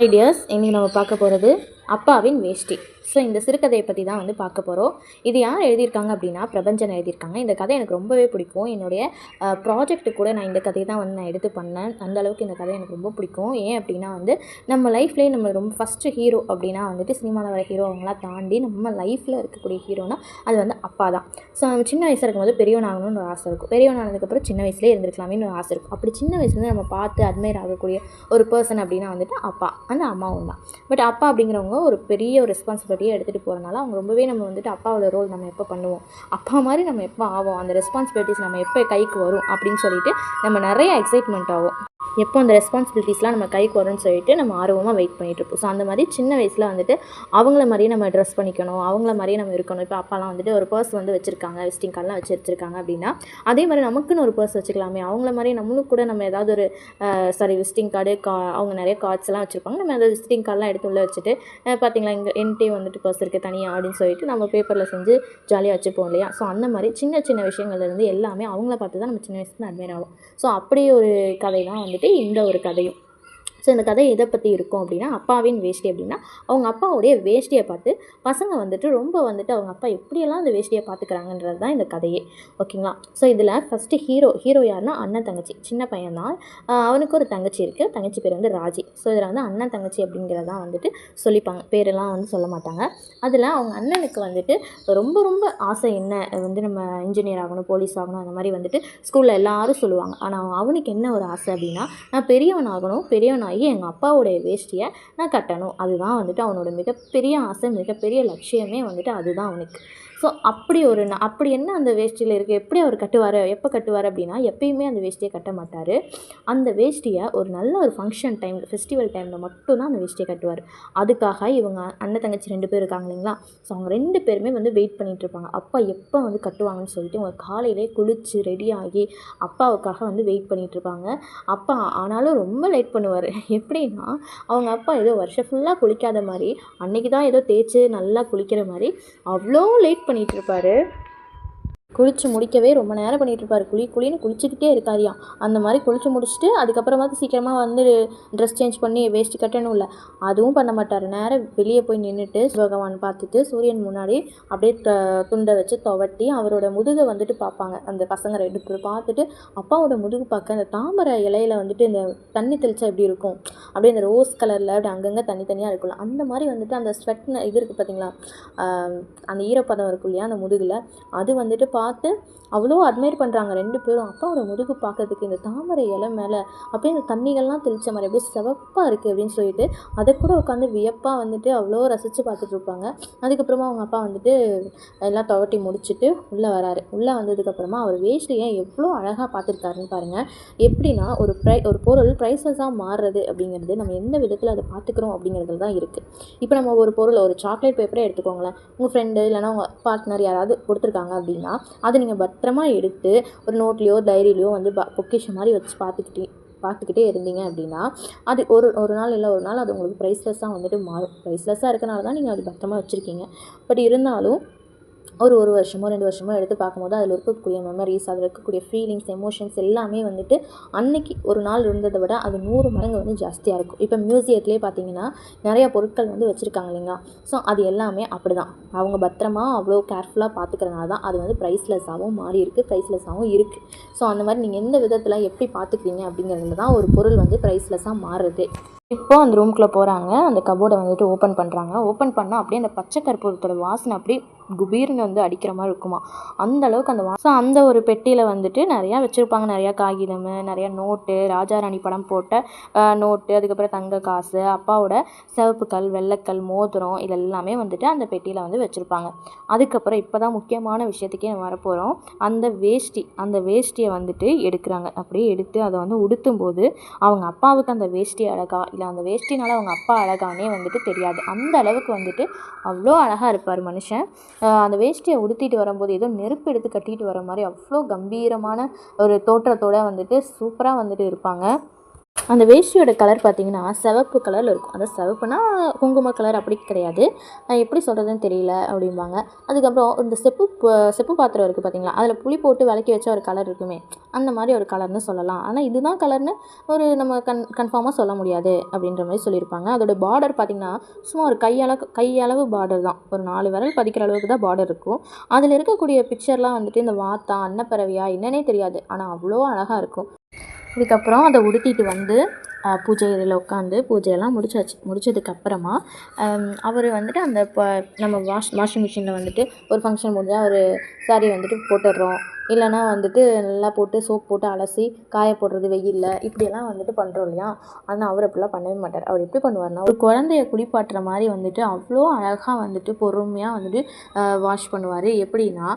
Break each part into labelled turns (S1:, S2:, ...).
S1: Ideas இன்றைக்கி நம்ம பார்க்க போகிறது அப்பாவின் வேஷ்டி. ஸோ இந்த சிறுகதையை பற்றி தான் வந்து பார்க்க போகிறோம் இது யார் எழுதியிருக்காங்க அப்படின்னா பிரபஞ்சன் எழுதியிருக்காங்க. இந்த கதை எனக்கு ரொம்பவே பிடிக்கும். என்னுடைய ப்ராஜெக்ட்டு கூட நான் இந்த கதையை தான் வந்து நான் எடுத்து பண்ணேன். அந்த அளவுக்கு இந்த கதை எனக்கு ரொம்ப பிடிக்கும். ஏன் அப்படின்னா வந்து நம்ம லைஃப்லேயே நம்ம ரொம்ப ஃபஸ்ட்டு ஹீரோ அப்படின்னா வந்துட்டு சினிமாவில் வர ஹீரோ அவங்களாம் தாண்டி நம்ம லைஃப்பில் இருக்கக்கூடிய ஹீரோனா அது வந்து அப்பா தான். ஸோ நம்ம சின்ன வயசில் இருக்கும்போது பெரியவன் ஆகணும்னு ஒரு ஆசை இருக்கும். பெரியவன் ஆனதுக்கப்புறம் சின்ன வயசுலேயே இருந்திருக்கலாமேனு ஒரு ஆசை இருக்கும். அப்படி சின்ன வயசுலேருந்து நம்ம பார்த்து அட்மையர் ஆகக்கூடிய ஒரு பர்சன் அப்படின்னா வந்துட்டு அப்பா. அந்த அம்மாவும் தான். பட் அப்பா அப்படிங்கிறவங்க ஒரு பெரிய ஒரு ரெஸ்பான்சிபிலிட்டியை எடுத்துகிட்டு போகிறனால அவங்க ரொம்பவே நம்ம வந்துட்டு அப்பாவோட ரோல் நம்ம எப்போ பண்ணுவோம்? அப்பா மாதிரி நம்ம எப்போ ஆவோம்? அந்த ரெஸ்பான்சிபிலிட்டிஸ் நம்ம எப்போ கைக்கு வரும்? அப்படின்னு சொல்லிட்டு நம்ம நிறைய எக்ஸைட்மெண்ட் ஆகும். எப்போ அந்த ரெஸ்பான்சிபிலிட்டிஸ்லாம் நம்ம கைக்கு வரும்னு சொல்லிட்டு நம்ம ஆர்வமாக வெயிட் பண்ணிட்டு இருப்போம். ஸோ அந்த மாதிரி சின்ன வயசில் வந்துட்டு அவங்கள மாதிரியே நம்ம ட்ரெஸ் பண்ணிக்கணும். அவங்கள மாதிரியே நம்ம இருக்கணும். இப்போ அப்பாலாம் வந்துட்டு ஒரு பர்ஸ் வந்து வச்சுருக்காங்க. விசிட்டிங் கார்டெலாம் வச்சு வச்சுருக்காங்க அப்படின்னா அதே மாதிரி நமக்குன்னு ஒரு பர்ஸ் வச்சுக்கலாமே. அவங்கள மாதிரி நம்மளும் கூட நம்ம ஏதாவது ஒரு சாரி விசிட்டிங் கார்டு கா அவங்க நிறைய கார்ட்ஸ் எல்லாம் வச்சுருப்பாங்க. நம்ம ஏதாவது விசிட்டிங் கார்டெலாம் எடுத்து உள்ளே வச்சுட்டு பார்த்தீங்களா இங்கே என்கிட்டே வந்துட்டு பர்ஸ் இருக்குது தனியாக அப்படின்னு சொல்லிட்டு நம்ம பேப்பரில் செஞ்சு ஜாலியாக வச்சுப்போம் இல்லையா? ஸோ அந்த மாதிரி சின்ன சின்ன விஷயங்கள்லேருந்து எல்லாமே அவங்கள பார்த்து தான் நம்ம சின்ன வயசுலேருந்து அட்மையர் ஆகும் ஸோ அப்படி ஒரு கதை தான் வந்துட்டு இந்த ஒரு கதையும். ஸோ இந்த கதை எதை பற்றி இருக்கும் அப்படின்னா அப்பாவின் வேஷ்டி அப்படின்னா அவங்க அப்பாவுடைய வேஷ்டியை பார்த்து பசங்க வந்துட்டு ரொம்ப வந்துட்டு அவங்க அப்பா எப்படியெல்லாம் அந்த வேஷ்டியை பார்த்துக்கிறாங்கன்றது தான் இந்த கதையே. ஓகேங்களா ஸோ இதில் ஃபஸ்ட்டு ஹீரோ ஹீரோ யாருன்னா அண்ணன் தங்கச்சி. சின்ன பையன் தான். அவனுக்கு ஒரு தங்கச்சி இருக்குது தங்கச்சி பேர் வந்து ராஜி. ஸோ இதில் வந்து அண்ணன் தங்கச்சி அப்படிங்கிறதான் வந்துட்டு சொல்லிப்பாங்க. பேரெல்லாம் வந்து சொல்ல மாட்டாங்க. அதில் அவங்க அண்ணனுக்கு வந்துட்டு ரொம்ப ரொம்ப ஆசை என்ன? வந்து நம்ம இன்ஜினியர் ஆகணும் போலீஸ் ஆகணும் அந்த மாதிரி வந்துட்டு ஸ்கூலில் எல்லாரும் சொல்லுவாங்க. ஆனால் அவனுக்கு என்ன ஒரு ஆசை அப்படின்னா நான் பெரியவன் ஆகணும் பெரியவன் ஆகி எங்கள் அப்பாவுடைய வேஷ்டியை நான் கட்டணும். அதுதான் வந்துட்டு அவனோட மிகப்பெரிய ஆசை மிகப்பெரிய லட்சியமே வந்துட்டு அதுதான் அவனுக்கு. ஸோ அப்படி ஒரு அப்படி என்ன அந்த வேஷ்டியில் இருக்குது எப்படி அவர் கட்டுவார்? எப்போ கட்டுவார் அப்படின்னா எப்பயுமே அந்த வேஷ்டியை கட்ட மாட்டார். அந்த வேஷ்டியை ஒரு நல்ல ஒரு ஃபங்க்ஷன் டைம் ஃபெஸ்டிவல் டைமில் மட்டும்தான் அந்த வேஷ்டியை கட்டுவார். அதுக்காக இவங்க அண்ணன் தங்கச்சி ரெண்டு பேர் இருக்காங்க இல்லைங்களா? ஸோ அவங்க ரெண்டு பேருமே வந்து வெயிட் பண்ணிகிட்டு இருப்பாங்க. அப்பா எப்போ வந்து கட்டுவாங்கன்னு சொல்லிட்டு அவங்க காலையிலே குளித்து ரெடி ஆகி அப்பாவுக்காக வந்து வெயிட் பண்ணிகிட்ருப்பாங்க இருப்பாங்க. அப்பா ஆனாலும் ரொம்ப லேட் பண்ணுவார். எப்படின்னா அவங்க அப்பா ஏதோ வருஷம் ஃபுல்லாக குளிக்காத மாதிரி அன்றைக்கி தான் ஏதோ தேய்ச்சி நல்லா குளிக்கிற மாதிரி அவ்வளோ லேட் பண்ணிகிட்ருப்பாரு குளிச்சு முடிக்கவே ரொம்ப நேரம் பண்ணிட்டு இருப்பார் குளி குளின்னு குளிச்சுக்கிட்டே இருக்காரியா. அந்த மாதிரி குளிச்சு முடிச்சுட்டு அதுக்கப்புறமாவது சீக்கிரமாக வந்து ட்ரெஸ் சேஞ்ச் பண்ணி வேஸ்ட்டு கட்டணும் இல்லை அதுவும் பண்ண மாட்டார். நேரம் வெளியே போய் நின்றுட்டு பகவான் பார்த்துட்டு சூரியன் முன்னாடி அப்படியே த துண்டை வச்சு துவட்டி அவரோட முதுகை வந்துட்டு பார்ப்பாங்க. அந்த பசங்க ரெண்டு பேரும் பார்த்துட்டு அப்பாவோட முதுகு பார்க்க அந்த தாமரை இலையில வந்துட்டு இந்த தண்ணி தெளிச்சா எப்படி இருக்கும்? அப்படியே இந்த ரோஸ் கலரில் அப்படி அங்கங்கே தண்ணி தனியாக இருக்கும்ல. அந்த மாதிரி வந்துட்டு அந்த ஸ்வெட் இது இருக்குது பார்த்தீங்களா அந்த ஈரப்பதம் இருக்கும் இல்லையா அந்த முதுகில் அது வந்துட்டு பார்த்து அவ்வளோ அட்மையர் பண்ணுறாங்க ரெண்டு பேரும். அப்பாவோட முதுகு பார்க்கறதுக்கு இந்த தாமரை இலை மேலே அப்படியே இந்த தண்ணிகள்லாம் தெளித்த மாதிரி அப்படியே சிவப்பாக இருக்குது அப்படின்னு சொல்லிட்டு அதை கூட உட்காந்து வியப்பாக வந்துட்டு அவ்வளோ ரசித்து பார்த்துட்டு இருப்பாங்க. அதுக்கப்புறமா அவங்க அப்பா வந்துட்டு எல்லாம் துவட்டி முடிச்சுட்டு உள்ளே வராரு. உள்ளே வந்ததுக்கப்புறமா அவர் வேஷ்டியை எவ்வளோ அழகாக பார்த்துருக்காருன்னு பாருங்கள் எப்படின்னா ஒரு ப்ரை ஒரு பொருள் ப்ரைஸஸாக மாறுறது அப்படிங்கிறது நம்ம எந்த விதத்தில் அதை பார்த்துக்கிறோம் அப்படிங்கிறதுல தான் இருக்குது இப்போ நம்ம ஒரு பொருள் ஒரு சாக்லேட் பேப்பரே எடுத்துக்கோங்களேன். உங்கள் ஃப்ரெண்டு இல்லைனா உங்கள் பார்ட்னர் யாராவது கொடுத்துருக்காங்க அப்படின்னா அதை நீங்கள் பத்திரமா எடுத்து ஒரு நோட்லேயோ டைரியிலையோ வந்து ப பொக்கிஷம் மாதிரி வச்சு பார்த்துக்கிட்டே பார்த்துக்கிட்டே இருந்தீங்க அப்படின்னா அது ஒரு ஒரு நாள் இல்லை ஒரு நாள் அது உங்களுக்கு ப்ரைஸ்லெஸ்ஸாக வந்துட்டு மாறும். ப்ரைஸ்லெஸ்ஸாக இருக்கனால தான் நீங்கள் அது பத்திரமா வச்சுருக்கீங்க. பட் இருந்தாலும் ஒரு ஒரு வருஷமோ ரெண்டு வருஷமோ எடுத்து பார்க்கும்போது அதில் இருக்கக்கூடிய மெமரிஸ் அதில் இருக்கக்கூடிய ஃபீலிங்ஸ் எமோஷன்ஸ் எல்லாமே வந்துட்டு அன்னைக்கு ஒரு நாள் இருந்ததை விட அது நூறு மடங்கு வந்து ஜாஸ்தியாக இருக்கும். இப்போ மியூசியத்துலேயே பார்த்தீங்கன்னா நிறையா பொருட்கள் வந்து வச்சுருக்காங்க இல்லைங்களா? ஸோ அது எல்லாமே அப்படி தான் அவங்க பத்திரமா அவ்வளோ கேர்ஃபுல்லாக பார்த்துக்கிறனால தான் அது வந்து ப்ரைஸ்லெஸ்ஸாகவும் மாறி இருக்குது ப்ரைஸ்லெஸ்ஸாகவும் இருக்குது ஸோ அந்த மாதிரி நீங்கள் எந்த விதத்தில் எப்படி பார்த்துக்கிறீங்க அப்படிங்கிறதுல தான் ஒரு பொருள் வந்து ப்ரைஸ்லெஸ்ஸாக மாறுறது இப்போ அந்த ரூம்குள்ளே போகிறாங்க அந்த கபோர்டை வந்துட்டு ஓப்பன் பண்ணுறாங்க ஓப்பன் பண்ணால் அப்படியே அந்த பச்சை கற்பூரத்தோட வாசனை அப்படியே குபீர்னு வந்து அடிக்கிற மாதிரி இருக்குமா? அந்த அளவுக்கு அந்த வாசம் அந்த ஒரு பெட்டியில் வந்துட்டு நிறையா வச்சுருப்பாங்க. நிறையா காகிதம் நிறையா நோட்டு ராஜாராணி படம் போட்ட நோட்டு அதுக்கப்புறம் தங்க காசு அப்பாவோட சிவப்புக்கல் வெள்ளைக்கல் மோதிரம் இது எல்லாமே வந்துட்டு அந்த பெட்டியில் வந்து வச்சுருப்பாங்க. அதுக்கப்புறம் இப்போ தான் முக்கியமான விஷயத்துக்கே நம்ம வரப்போகிறோம் அந்த வேஷ்டி அந்த வேஷ்டியை வந்துட்டு எடுக்கிறாங்க. அப்படியே எடுத்து அதை வந்து உடுத்தும் போது அவங்க அப்பாவுக்கு அந்த வேஷ்டி அழகா இல்லை அந்த வேஷ்டினால அவங்க அப்பா அழகானே வந்துட்டு தெரியாது. அந்த அளவுக்கு வந்துட்டு அவ்வளோ அழகாக இருப்பார் மனுஷன். அந்த வேஷ்டியை உடுத்திட்டு வரும்போது ஏதோ நெருப்பு எடுத்து கட்டிட்டு வர மாதிரி அவ்வளோ கம்பீரமான ஒரு தோற்றத்தோட வந்துட்டு சூப்பராக வந்துட்டு இருப்பாங்க. அந்த வேஷ்டியோட கலர் பார்த்தீங்கன்னா சிவப்பு கலரில் இருக்கும். அந்த சிவப்புனா குங்கும கலர் அப்படி கிடையாது. நான் எப்படி சொல்கிறதுன்னு தெரியல அப்படிம்பாங்க. அதுக்கப்புறம் இந்த செப்பு செப்பு பாத்திரம் இருக்குது பார்த்தீங்களா? அதில் புளி போட்டு விளக்கி வச்ச ஒரு கலர் இருக்குமே. அந்த மாதிரி ஒரு கலர்னு சொல்லலாம். ஆனால் இதுதான் கலர்னு ஒரு நம்ம கன் கன்ஃபார்மாக சொல்ல முடியாது அப்படின்ற மாதிரி சொல்லியிருப்பாங்க. அதோட பார்டர் பார்த்திங்கன்னா சும்மா ஒரு கையளவு கையளவு பார்டர் தான். ஒரு நாலு விரல் பதிக்கிற அளவுக்கு தான் பார்டர் இருக்கும். அதில் இருக்கக்கூடிய பிக்சர்லாம் வந்துட்டு இந்த வாத்தா அன்னப்பறவையா என்னன்னே தெரியாது. ஆனால் அவ்வளோ அழகாக இருக்கும். இதுக்கப்புறம் அதை உடுத்திட்டு வந்து பூஜை இதில் உட்காந்து பூஜையெல்லாம் முடிச்சாச்சு. முடிச்சதுக்கப்புறமா அவர் வந்துட்டு அந்த இப்போ நம்ம வாஷ் வாஷிங் மிஷினில் வந்துட்டு ஒரு ஃபங்க்ஷன் முடிஞ்சால் ஒரு சாரீ வந்துட்டு போட்டுடுறோம். இல்லைன்னா வந்துட்டு நல்லா போட்டு சோப் போட்டு அலசி காய போடுறது வெயிலில் இப்படியெல்லாம் வந்துட்டு பண்ணுறோம் இல்லையா? ஆனால் அவர் அப்படிலாம் பண்ணவே மாட்டார். அவர் எப்படி பண்ணுவார்னா ஒரு குழந்தைய குளிப்பாட்டுற மாதிரி வந்துட்டு அவ்வளோ அழகாக வந்துட்டு பொறுமையாக வந்துட்டு வாஷ் பண்ணுவார். எப்படின்னா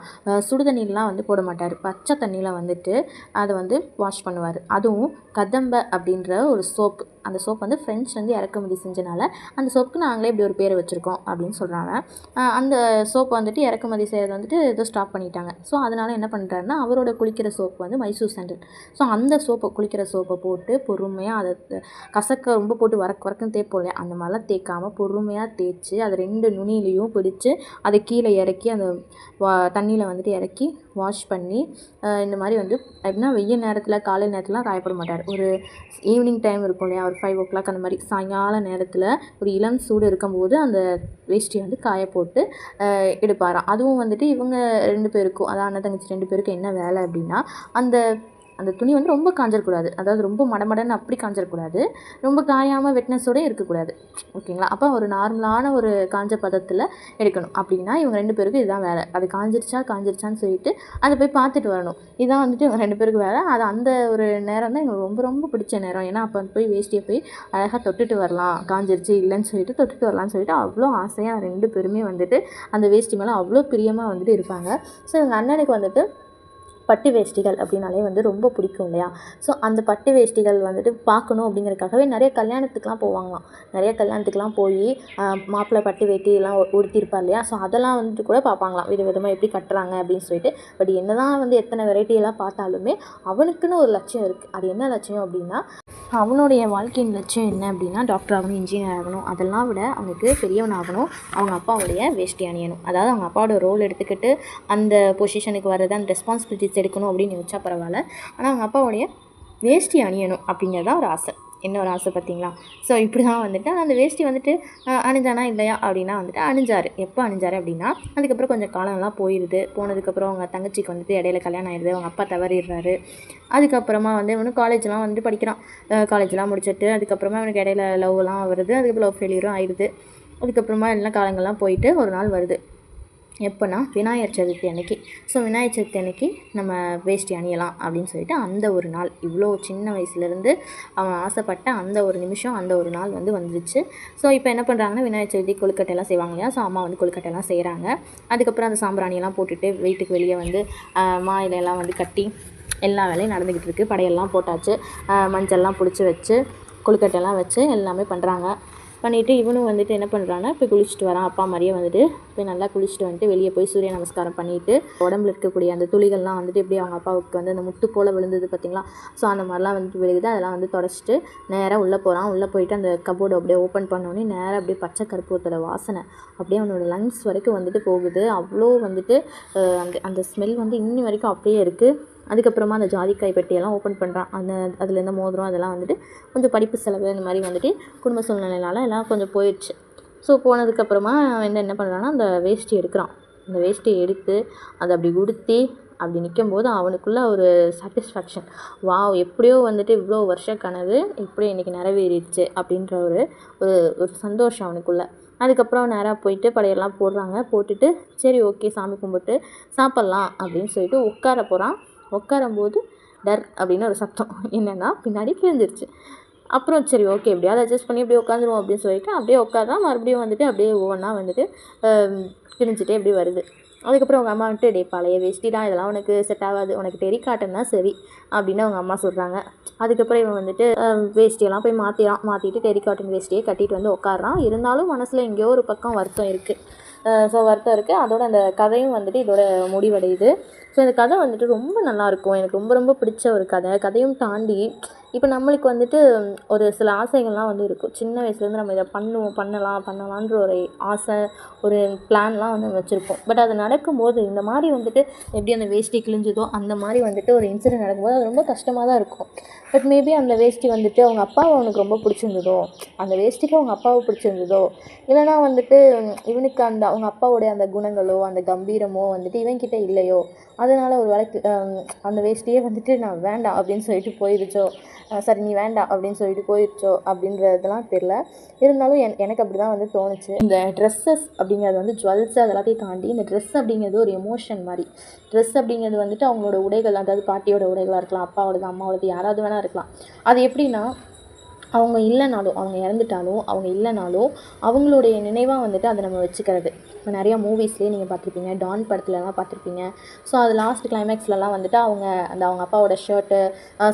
S1: சுடுதண்ணிலாம் சுடு வந்து போட மாட்டார். பச்சை தண்ணியில் வந்துட்டு அதை வந்து வாஷ் பண்ணுவார். அதுவும் கதம்ப அப்படின்ற ஒரு சோப்பு அந்த சோப் வந்து ஃப்ரெண்ட்ஸ் வந்து இறக்குமதி செஞ்சனால அந்த சோப்புக்கு நாங்களே இப்படி ஒரு பேர் வச்சுருக்கோம் அப்படின்னு சொல்கிறாங்க அந்த சோப் வந்துட்டு இறக்குமதி செய்கிறது வந்துட்டு ஏதோ ஸ்டாப் பண்ணிட்டாங்க. ஸோ அதனால் என்ன பண்ணுறாருன்னா அவரோட குளிக்கிற சோப் வந்து மைசூர் சாண்டல் ஸோ அந்த சோப்பை குளிக்கிற சோப்பை போட்டு பொறுமையாக அதை கசக்க ரொம்ப போட்டு வரக்கு வரக்கும் தேய்ப்போம் இல்லையா? அந்த மாதிரிலாம் தேய்க்காமல் பொறுமையாக தேய்ச்சி அதை ரெண்டு நுனியிலையும் பிடிச்சி அதை கீழே இறக்கி அந்த வா தண்ணியில் வந்துட்டு இறக்கி வாஷ் பண்ணி இந்த மாதிரி வந்து எப்படின்னா வெயில் நேரத்தில் காலை நேரத்துலாம் காயப்பட மாட்டார். ஒரு ஈவினிங் டைம் இருக்கும் இல்லையா? அவர் ஃபைவ் ஓ கிளாக் அந்த மாதிரி சாயங்கால நேரத்தில் ஒரு இளம் சூடு இருக்கும்போது அந்த வேஷ்டியை வந்து காய போட்டு எடுப்பாராம். அதுவும் வந்துட்டு இவங்க ரெண்டு பேருக்கும் அதாவது அண்ணன் தங்கச்சி ரெண்டு பேருக்கும் என்ன வேலை அப்படின்னா அந்த அந்த துணி வந்து ரொம்ப காஞ்சிடக்கூடாது அதாவது ரொம்ப மடமடன்னு அப்படி காஞ்சிடக்கூடாது ரொம்ப காயாமல் வெட்னஸோட இருக்கக்கூடாது. ஓகேங்களா? அப்போ ஒரு நார்மலான ஒரு காஞ்ச பதத்தில் எடுக்கணும். அப்படின்னா இவங்க ரெண்டு பேருக்கும் இதுதான் வேலை. அது காஞ்சிருச்சா காஞ்சிருச்சான்னு சொல்லிட்டு அதை போய் பார்த்துட்டு வரணும். இதான் வந்துட்டு இவங்க ரெண்டு பேருக்கு வேலை. அது அந்த ஒரு நேரம் தான் எங்களுக்கு ரொம்ப ரொம்ப பிடிச்ச நேரம். ஏன்னா அப்போ போய் வேஷ்டியை போய் அழகாக தொட்டுட்டு வரலாம். காஞ்சிருச்சு இல்லைன்னு சொல்லிட்டு தொட்டுட்டு வரலாம்னு சொல்லிட்டு அவ்வளோ ஆசையாக ரெண்டு பேருமே வந்துட்டு அந்த வேஷ்டி மேலே அவ்வளோ பிரியமாக வந்துட்டு இருப்பாங்க. ஸோ எங்கள் அண்ணனுக்கு வந்துட்டு பட்டு வேஷ்டிகள் அப்படின்னாலே வந்து ரொம்ப பிடிக்கும் இல்லையா? ஸோ அந்த பட்டு வேஷ்டிகள் வந்துட்டு பார்க்கணும் அப்படிங்கிறதுக்காகவே நிறைய கல்யாணத்துக்குலாம் போவாங்களாம். நிறைய கல்யாணத்துக்குலாம் போய் மாப்பிள்ளை பட்டு வேட்டியெல்லாம் உடுத்திருப்பார் இல்லையா? ஸோ அதெல்லாம் வந்துட்டு கூட பார்ப்பாங்களாம். வித விதமாக எப்படி கட்டுறாங்க அப்படின்னு சொல்லிட்டு. பட் என்னதான் வந்து எத்தனை வெரைட்டி எல்லாம் பார்த்தாலுமே அவனுக்குன்னு ஒரு லட்சியம் இருக்குது அது என்ன லட்சியம் அப்படின்னா அவனுடைய வாழ்க்கையின் லட்சியம் என்ன அப்படின்னா டாக்டர் ஆகணும் இன்ஜினியர் ஆகணும். அதெல்லாம் விட அவனுக்கு பெரியவன் ஆகணும் அவங்க அப்பாவுடைய வேஷ்டி அணியணும். அதாவது அவங்க அப்பாவோட ரோல் எடுத்துக்கிட்டு அந்த பொசிஷனுக்கு வர்றது அந்த ரெஸ்பான்சிபிலிட்டிஸ் எடுக்கணும் அப்படின்னு நினச்சா பரவாயில்ல. ஆனால் அவங்க அப்பாவுடைய வேஷ்டி அணியணும் அப்படிங்கிறது தான் ஒரு ஆசை. என்ன ஒரு ஆசை பார்த்தீங்களா? ஸோ இப்படி தான் வந்துட்டு அந்த வேஷ்டி வந்துட்டு அணிஞ்சானா இல்லையா அப்படின்னா வந்துட்டு அணிஞ்சார். எப்போ அணிஞ்சார் அப்படின்னா அதுக்கப்புறம் கொஞ்சம் காலம்லாம் போயிடுது போனதுக்கப்புறம் அவங்க தங்கச்சிக்கு வந்துட்டு இடையில கல்யாணம் ஆயிடுது அவங்க அப்பா தவறிடுறாரு. அதுக்கப்புறமா வந்து இவனு காலேஜ்லாம் வந்து படிக்கிறான். காலேஜ்லாம் முடிச்சிட்டு அதுக்கப்புறமா அவனுக்கு இடையில லவ்லாம் வருது. அதுக்கப்புறம் லவ் ஃபெயிலியரும் ஆயிடுது அதுக்கப்புறமா எல்லாம் காலங்கள்லாம் போயிட்டு ஒரு நாள் வருது. எப்போனா விநாயகர் சதுர்த்தி அன்னைக்கு. ஸோ விநாயகர் சதுர்த்தி அன்னைக்கு நம்ம வேஷ்டி அணியலாம் அப்படின்னு சொல்லிட்டு அந்த ஒரு நாள் இவ்வளோ சின்ன வயசுலேருந்து அவன் ஆசைப்பட்ட அந்த ஒரு நிமிஷம் அந்த ஒரு நாள் வந்து வந்துருச்சு. ஸோ இப்போ என்ன பண்ணுறாங்கன்னா விநாயகர் சதுர்த்தி கொழுக்கட்டையெல்லாம் செய்வாங்க இல்லையா? ஸோ அம்மா வந்து கொழுக்கட்டையெல்லாம் செய்கிறாங்க அதுக்கப்புறம் அந்த சாம்பிராணியெல்லாம் போட்டுட்டு வீட்டுக்கு வெளியே வந்து மா இலையெல்லாம் வந்து கட்டி எல்லா வேலையும் நடந்துக்கிட்டு இருக்குது படையெல்லாம் போட்டாச்சு. மஞ்சள்லாம் பிடிச்சி வச்சு கொழுக்கட்டையெல்லாம் வச்சு எல்லாமே பண்ணுறாங்க பண்ணிவிட்டு இவனும் வந்துட்டு என்ன பண்ணுறான்னா போய் குளிச்சுட்டு வரான். அப்பா மாதிரியே வந்துட்டு போய் நல்லா குளிச்சுட்டு வந்துட்டு வெளியே போய் சூரிய நமஸ்காரம் பண்ணிவிட்டு உடம்புல இருக்கக்கூடிய அந்த துளிகள்லாம் வந்துட்டு எப்படி அவங்க அப்பாவுக்கு வந்து அந்த முத்து போல் விழுந்தது பார்த்திங்களா ஸோ அந்த மாதிரிலாம் வந்துட்டு விழுகுது. அதெல்லாம் வந்து தொடச்சிட்டு நேராக உள்ளே போகிறான் உள்ளே போயிட்டு அந்த கபோர்டு அப்படியே ஓப்பன் பண்ணோன்னே நேராக அப்படியே பச்சை கற்பூரத்தோட வாசனை அப்படியே அவனோட லங்ஸ் வரைக்கும் வந்துட்டு போகுது. அவ்வளோ வந்துட்டு அந்த அந்த ஸ்மெல் வந்து இன்னி வரைக்கும் அப்படியே இருக்குது அதுக்கப்புறமா அந்த ஜாதிக்காய் பெட்டியெல்லாம் ஓப்பன் பண்ணுறான் அந்த அதுலேருந்து மோதிரம் அதெல்லாம் வந்துட்டு கொஞ்சம் படிப்பு செலவு இந்த மாதிரி வந்துட்டு குடும்ப சூழ்நிலையினால எல்லாம் கொஞ்சம் போயிடுச்சு. ஸோ போனதுக்கப்புறமா வந்து என்ன பண்ணுறான்னா அந்த வேஷ்டி எடுக்கிறான். அந்த வேஷ்டியை எடுத்து அதை அப்படி உடுத்தி அப்படி நிற்கும்போது அவனுக்குள்ள ஒரு சாட்டிஸ்ஃபேக்ஷன் வாவ் எப்படியோ வந்துட்டு இவ்வளோ வருஷ கனவு எப்படியோ இன்றைக்கி நிறைவேறிடுச்சு அப்படின்ற ஒரு ஒரு ஒரு சந்தோஷம் அவனுக்குள்ளே. அதுக்கப்புறம் நேராக போயிட்டு படையெல்லாம் போடுறாங்க. போட்டுட்டு சரி ஓகே சாமி கும்பிட்டு சாப்பிட்லாம் அப்படின்னு சொல்லிட்டு உட்கார போகிறான் உட்காரும்போது டர் அப்படின்னு ஒரு சத்தம். என்னென்னா பின்னாடி கிழிஞ்சிருச்சு அப்புறம் சரி ஓகே எப்படியாவது அட்ஜஸ்ட் பண்ணி இப்படி உட்காந்துருவோம் அப்படின்னு சொல்லிட்டு அப்படியே உட்காரா மறுபடியும் வந்துட்டு அப்படியே ஒவ்வொன்றா வந்துட்டு கிழிஞ்சிட்டே அப்படியே வருது. அதுக்கப்புறம் அவங்க அம்மா வந்துட்டு டே பழைய வேஷ்டி தான். இதெல்லாம் உனக்கு செட் ஆகாது. உனக்கு டெரி காட்டன் தான் சரி. அப்படின்னு அவங்க அம்மா சொல்கிறாங்க அதுக்கப்புறம் இவன் வந்துட்டு வேஷ்டியெல்லாம் போய் மாற்றிடான் மாற்றிட்டு டெரி காட்டன் வேஷ்டியே கட்டிட்டு வந்து உட்காடுறான் இருந்தாலும் மனசில் எங்கேயோ ஒரு பக்கம் வருத்தம் இருக்குது ஸோ வருத்தம் இருக்குது அதோட அந்த கதையும் வந்துட்டு இதோட முடிவடையுது. ஸோ இந்த கதை வந்துட்டு ரொம்ப நல்லாயிருக்கும் எனக்கு ரொம்ப ரொம்ப பிடிச்ச ஒரு கதை. கதையும் தாண்டி இப்போ நம்மளுக்கு வந்துட்டு ஒரு சில ஆசைகள்லாம் வந்து இருக்கும். சின்ன வயசுலேருந்து நம்ம இதை பண்ணுவோம் பண்ணலாம் பண்ணலான்ற ஒரு ஆசை ஒரு பிளான்லாம் வந்து வச்சுருப்போம். பட் அது நடக்கும்போது இந்த மாதிரி வந்துட்டு எப்படி அந்த வேஷ்டி கிழிஞ்சதோ அந்த மாதிரி வந்துட்டு ஒரு இன்சிடென்ட் நடக்கும்போது அது ரொம்ப கஷ்டமாக தான் இருக்கும். பட் மேபி அந்த வேஷ்டி வந்துட்டு அவங்க அப்பாவை அவனுக்கு ரொம்ப பிடிச்சிருந்ததோ அந்த வேஷ்டிக்கு அவங்க அப்பாவை பிடிச்சிருந்ததோ இல்லைனா வந்துட்டு இவனுக்கு அந்த அவங்க அப்பாவுடைய அந்த குணங்களோ அந்த கம்பீரமோ வந்துட்டு இவன்கிட்ட இல்லையோ அதனால் ஒரு வேலைக்கு அந்த வேஷ்டியே வந்துட்டு நான் வேண்டாம் அப்படின்னு சொல்லிட்டு போயிடுச்சோ. சரி நீ வேண்டாம் அப்படின்னு சொல்லிட்டு போயிடுச்சோ அப்படின்றதெல்லாம் தெரில இருந்தாலும் என் எனக்கு அப்படி தான் வந்து தோணுச்சு. இந்த ட்ரெஸ்ஸஸ் அப்படிங்கிறது வந்து ஜுவல்ஸ் அதெல்லாத்தையும் தாண்டி இந்த ட்ரெஸ் அப்படிங்கிறது ஒரு எமோஷன் மாதிரி. ட்ரெஸ் அப்படிங்கிறது வந்துட்டு அவங்களோட உடைகள் அதாவது பாட்டியோட உடைகளாக இருக்கலாம் அப்பாவோடது அம்மாவோடது யாராவது வேணால் இருக்கலாம். அது எப்படின்னா அவங்க இல்லைனாலும் அவங்க இறந்துட்டாலும் அவங்க இல்லைனாலும் அவங்களுடைய நினைவாக வந்துட்டு அதை நம்ம வச்சுக்கிறது. இப்போ நிறையா மூவிஸ்லேயே நீங்கள் பார்த்துருப்பீங்க. டான் படத்துலலாம் பார்த்துருப்பீங்க. ஸோ அது லாஸ்ட் கிளைமேக்ஸ்லலாம் வந்துட்டு அவங்க அந்த அவங்க அப்பாவோட ஷர்ட்டு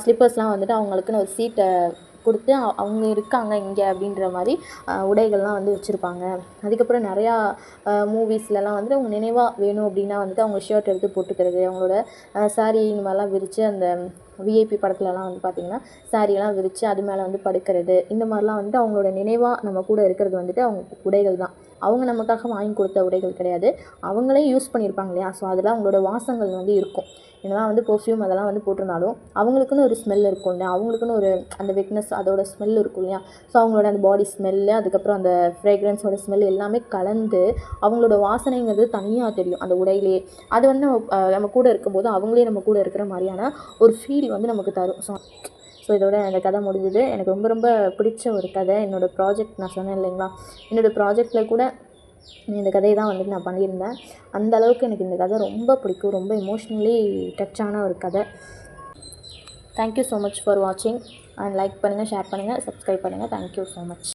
S1: ஸ்லிப்பர்ஸ்லாம் வந்துட்டு அவங்களுக்குன்னு ஒரு சீட்டை கொடுத்து அவங்க இருக்காங்க இங்கே அப்படின்ற மாதிரி உடைகள்லாம் வந்து வச்சுருப்பாங்க. அதுக்கப்புறம் நிறையா மூவிஸ்லலாம் வந்துட்டு அவங்க நினைவாக வேணும் அப்படின்னா வந்துட்டு அவங்க ஷர்ட் எடுத்து போட்டுக்கிறது அவங்களோட சாரீ இந்த மாதிரிலாம் விரித்து அந்த விஐபி படத்துலலாம் வந்து பார்த்திங்கன்னா சாரியெல்லாம் விரித்து அது மேலே வந்து படுக்கிறது இந்த மாதிரிலாம் வந்துட்டு அவங்களோட நினைவாக நம்ம கூட இருக்கிறது வந்துட்டு அவங்க உடைகள் தான் அவங்க நமக்காக வாங்கி கொடுத்த உடைகள் கிடையாது. அவங்களே யூஸ் பண்ணியிருப்பாங்க இல்லையா? ஸோ அதில் அவங்களோட வாசங்கள் வந்து இருக்கும். என்னதான் வந்து பெர்ஃப்யூம் அதெல்லாம் வந்து போட்டிருந்தாலும் அவங்களுக்குன்னு ஒரு ஸ்மெல் இருக்கும் இல்லையா? அவங்களுக்குன்னு ஒரு அந்த வெட்னஸ் அதோட ஸ்மெல் இருக்கும் இல்லையா? ஸோ அவங்களோட அந்த பாடி ஸ்மெல்லு அதுக்கப்புறம் அந்த ஃப்ரேக்ரன்ஸோட ஸ்மெல் எல்லாமே கலந்து அவங்களோட வாசனைங்கிறது தனியாக தெரியும் அந்த உடையிலேயே. அது வந்து நம்ம நம்ம கூட இருக்கும்போது அவங்களே நம்ம கூட இருக்கிற மாதிரியான ஒரு ஃபீல் வந்து நமக்கு தரும். ஸோ ஸோ இதோட அந்த கதை முடிஞ்சுது. எனக்கு ரொம்ப ரொம்ப பிடிச்ச ஒரு கதை. என்னோடய ப்ராஜெக்ட் நான் சொன்னேன் இல்லைங்களா? என்னோடய ப்ராஜெக்டில் கூட இந்த கதையை தான் வந்துட்டு நான் பண்ணியிருந்தேன். அந்த அளவுக்கு எனக்கு இந்த கதை ரொம்ப பிடிக்கும். ரொம்ப எமோஷ்னலி டச்சான ஒரு கதை. Thank you so much for வாட்சிங் அண்ட் லைக் பண்ணுங்கள் ஷேர் பண்ணுங்கள் சப்ஸ்கிரைப் பண்ணுங்கள் தேங்க்யூ ஸோ மச்